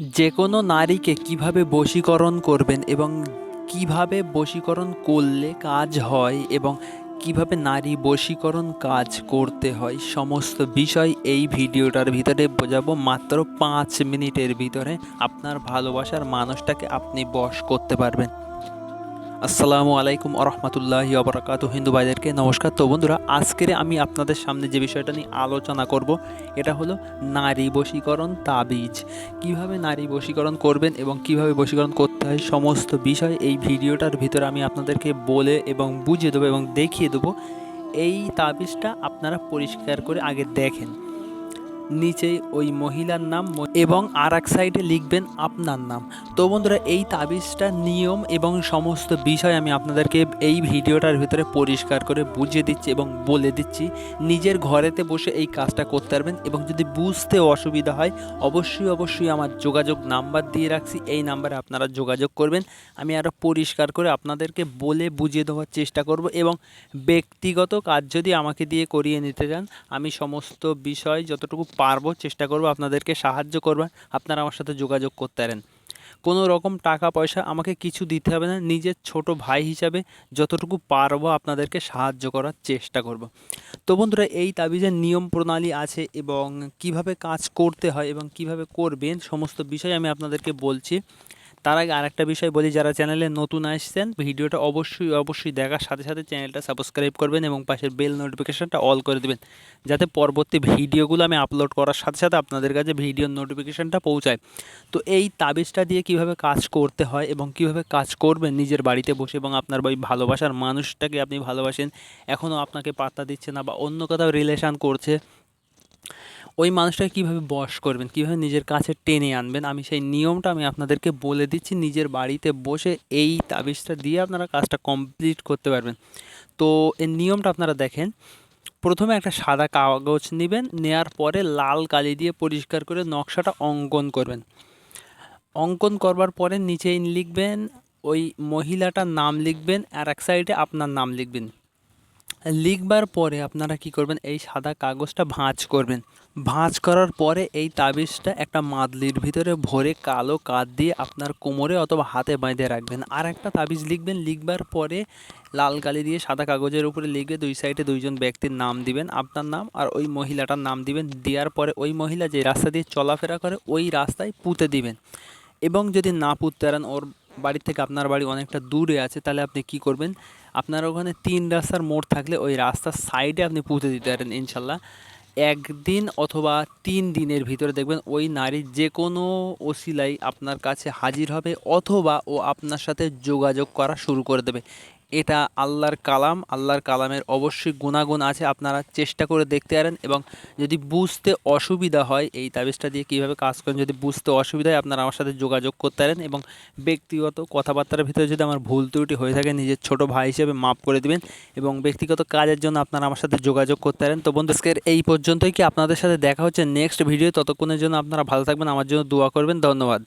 যে কোনো নারীকে কীভাবে বশীকরণ করবেন এবং কীভাবে বশীকরণ করলে কাজ হয় এবং কীভাবে নারী বশীকরণ কাজ করতে হয়, সমস্ত বিষয় এই ভিডিওটার ভিতরে বোঝাবো। মাত্র পাঁচ মিনিটের ভিতরে আপনার ভালোবাসার মানুষটাকে আপনি বশ করতে পারবেন। আসসালামু আলাইকুম আরহামতুল্লাহি আবরাকাত হিন্দু ভাইদেরকে নমস্কার। তো বন্ধুরা, আজকের আমি আপনাদের সামনে যে বিষয়টা নিয়ে আলোচনা করব, এটা হলো নারী বশীকরণ তাবিজ। কীভাবে নারী বশীকরণ করবেন এবং কীভাবে বশীকরণ করতে হয় সমস্ত বিষয় এই ভিডিওটার ভিতরে আমি আপনাদেরকে বলে এবং বুঝিয়ে দেবো এবং দেখিয়ে দেবো। এই তাবিজটা আপনারা পরিষ্কার করে আগে দেখেন। নিচে ওই মহিলার নাম এবং আর এক সাইডে লিখবেন আপনার নাম। তো বন্ধুরা, এই তাবিজটার নিয়ম এবং সমস্ত বিষয় আমি আপনাদেরকে এই ভিডিওটার ভিতরে পরিষ্কার করে বুঝিয়ে দিচ্ছি এবং বলে দিচ্ছি। নিজের ঘরেতে বসে এই কাজটা করতে পারবেন এবং যদি বুঝতে অসুবিধা হয়, অবশ্যই অবশ্যই আমার যোগাযোগ নাম্বার দিয়ে রাখছি। এই নাম্বারে আপনারা যোগাযোগ করবেন। আমি আরও পরিষ্কার করে আপনাদেরকে বলে বুঝিয়ে দেওয়ার চেষ্টা করব এবং ব্যক্তিগত কাজ যদি আমাকে দিয়ে করিয়ে নিতে চান, আমি সমস্ত বিষয় যতটুকু পারব, চেষ্টা করব, আপনাদেরকে সাহায্য করবেন আপনারা আমার সাথে যোগাযোগ করতে পারেন। কোনো রকম টাকা পয়সা আমাকে কিছু দিতে হবে না, নিজের ছোট ভাই হিসাবে যতটুকু পারব আপনাদেরকে সাহায্য করার চেষ্টা করব। তো বন্ধুরা, এই তাবিজের নিয়ম প্রণালী আছে এবং কীভাবে কাজ করতে হয় এবং কীভাবে করবেন, সমস্ত বিষয় আমি আপনাদেরকে বলছি। তার আগে আরেকটা বিষয় বলি, যারা চ্যানেলে নতুন আসছেন, ভিডিওটা অবশ্যই অবশ্যই দেখার সাথে সাথে চ্যানেলটা সাবস্ক্রাইব করবেন এবং পাশের বেল নোটিফিকেশানটা অল করে দেবেন, যাতে পরবর্তী ভিডিওগুলো আমি আপলোড করার সাথে সাথে আপনাদের কাছে ভিডিওর নোটিফিকেশনটা পৌঁছায়। তো এই তাবিজটা দিয়ে কীভাবে কাজ করতে হয় এবং কীভাবে কাজ করবেন নিজের বাড়িতে বসে এবং আপনার ওই ভালোবাসার মানুষটাকে আপনি ভালোবাসেন এখনও আপনাকে পাত্তা দিচ্ছে না বা অন্য কোথাও রিলেশান করছে ওই মানুষটাকে কীভাবে বশ করবেন, কীভাবে নিজের কাছে টেনে আনবেন, আমি সেই নিয়মটা আমি আপনাদেরকে বলে দিচ্ছি, নিজের বাড়িতে বসে এই তাবিজটা দিয়ে আপনারা কাজটা কমপ্লিট করতে পারবেন। তো এর নিয়মটা আপনারা দেখেন, প্রথমে একটা সাদা কাগজ নেবেন, নেয়ার পরে লাল কালি দিয়ে পরিষ্কার করে নকশাটা অঙ্কন করবেন। অঙ্কন করবার পরে নিচেই লিখবেন, ওই মহিলাটার নাম লিখবেন, আর এক সাইডে আপনার নাম লিখবেন। লিখবার পরে আপনারা কি করবেন? এই সাদা কাগজটা ভাঁজ করবেন। ভাঁজ করার পরে এই তাবিজটা একটা মাদলির ভিতরে ভরে কালো কাঁধ দিয়ে আপনার কোমরে অথবা হাতে বেঁধে রাখবেন। আর একটা তাবিজ লিখবেন। লিখবার পরে লাল কালি দিয়ে সাদা কাগজের উপরে লিখে দুই সাইডে দুইজন ব্যক্তির নাম দিবেন, আপনার নাম আর ওই মহিলাটার নাম দিবেন। দেওয়ার পরে ওই মহিলা যে রাস্তা দিয়ে চলাফেরা করে, ওই রাস্তায় পুঁতে দিবেন। এবং যদি না পুঁততে পারেন, ওর বাড়ি থেকে আপনার বাড়ি অনেকটা দূরে আছে, তাহলে আপনি কি করবেন? আপনার ওখানে তিন রাস্তার মোড় থাকলে ওই রাস্তার সাইডে আপনি পুঁতে দিতে পারেন ইনশাল্লাহ। একদিন অথবা তিন দিনের ভিতরে দেখবেন ওই নারী যে কোনো ওসিলাই আপনার কাছে হাজির হবে অথবা ও আপনার সাথে যোগাযোগ করা শুরু করে দেবে। এটা আল্লাহর কালাম, আল্লাহর কালামের অবশ্যই গুণাগুণ আছে, আপনারা চেষ্টা করে দেখতে পারেন এবং যদি বুঝতে অসুবিধা হয়, এই তাবিজটা দিয়ে কীভাবে কাজ করেন, যদি বুঝতে অসুবিধা হয়, আপনারা আমার সাথে যোগাযোগ করতে পারেন এবং ব্যক্তিগত কথাবার্তার ভিতরে যদি আমার ভুল ত্রুটি হয়ে থাকে, নিজের ছোট ভাই হিসেবে মাফ করে দিবেন এবং ব্যক্তিগত কাজের জন্য আপনারা আমার সাথে যোগাযোগ করতে পারেন। তো বন্ধু, আজকের এই পর্যন্তই কি? আপনাদের সাথে দেখা হচ্ছে নেক্সট ভিডিও, ততক্ষণের জন্য আপনারা ভালো থাকবেন, আমার জন্য দোয়া করবেন, ধন্যবাদ।